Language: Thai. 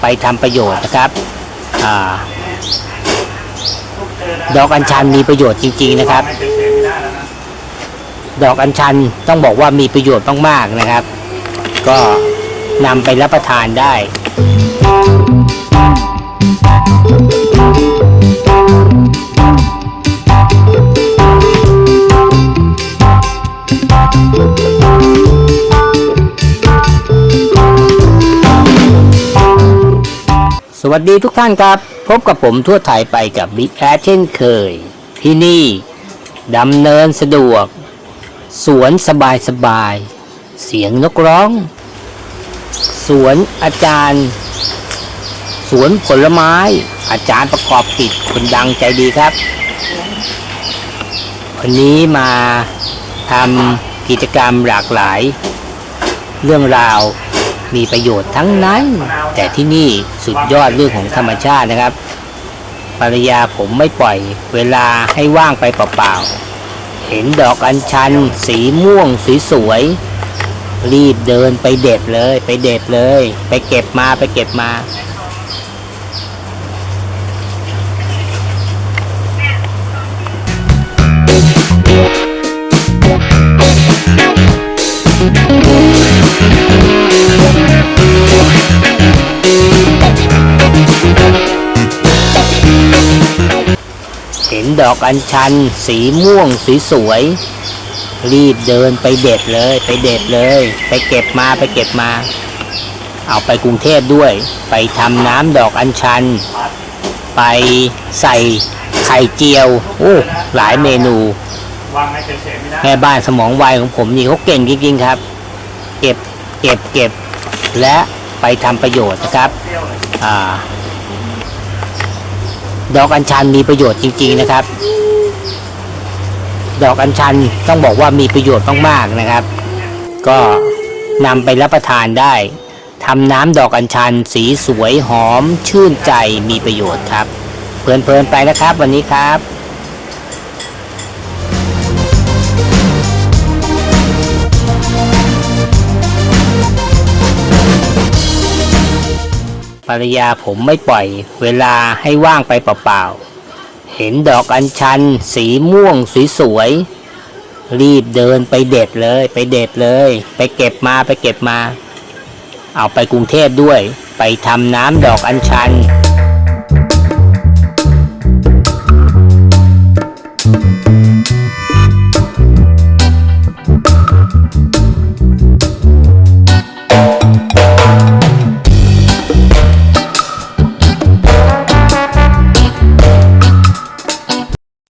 ไปทำประโยชน์นะครับอดอกอัญชันมีประโยชน์จริง ๆนะครับ ดอกอัญชันต้องบอกว่ามีประโยชน์มากๆนะครับ ก็นำไปรับประทานได้ สวัสดีทุกท่านครับ พบกับผมทั่วไทยไปกับบิ๊กแอเช่นเคย ที่นี่ดำเนินสะดวก สวนสบายสบายๆเสียงนกร้อง สวนอาจารย์ สวนผลไม้ อาจารย์ประกอบกิจคนดังใจดีครับ วันนี้มาทำกิจกรรมหลากหลาย เรื่องราว มีประโยชน์ทั้งนั้น แต่ที่นี่สุดยอดเรื่องของธรรมชาตินะครับ ภรรยาผมไม่ปล่อยเวลาให้ว่างไปเปล่าๆ เห็นดอกอัญชัน สีม่วงสวยๆรีบเดินไปเด็ดเลย ไปเด็ดเลย ไปเก็บมาไปเก็บมา เห็นดอกอัญชัน สีม่วงสวยๆรีบเดินไปเด็ดเลย ไปเด็ดเลย ไปเก็บมาไปเก็บมา เอาไปกรุงเทพด้วย ไปทำน้ำดอกอัญชัน ไปใส่ไข่เจียวโอ้หลายเมนูแม่บ้านสมองไวของผมนี่เขาเก่งจริงๆครับ เก็บเก็บเก็บและไปทำประโยชน์นะครับ อ่า ดอกอัญชันมีประโยชน์จริง ๆนะครับ ดอกอัญชันต้องบอกว่ามีประโยชน์มากๆนะครับ ก็นำไปรับประทานได้ทำน้ำดอกอัญชันสีสวยหอมชื่นใจมีประโยชน์ครับเพลินๆไปนะครับวันนี้ครับ ภรรยาผมไม่ปล่อยเวลาให้ว่างไปเปล่าๆ เห็นดอกอัญชัน สีม่วงสวยๆ รีบเดินไปเด็ดเลย ไปเด็ดเลย ไปเก็บมาไปเก็บมา เอาไปกรุงเทพด้วย ไปทำน้ำดอกอัญชัน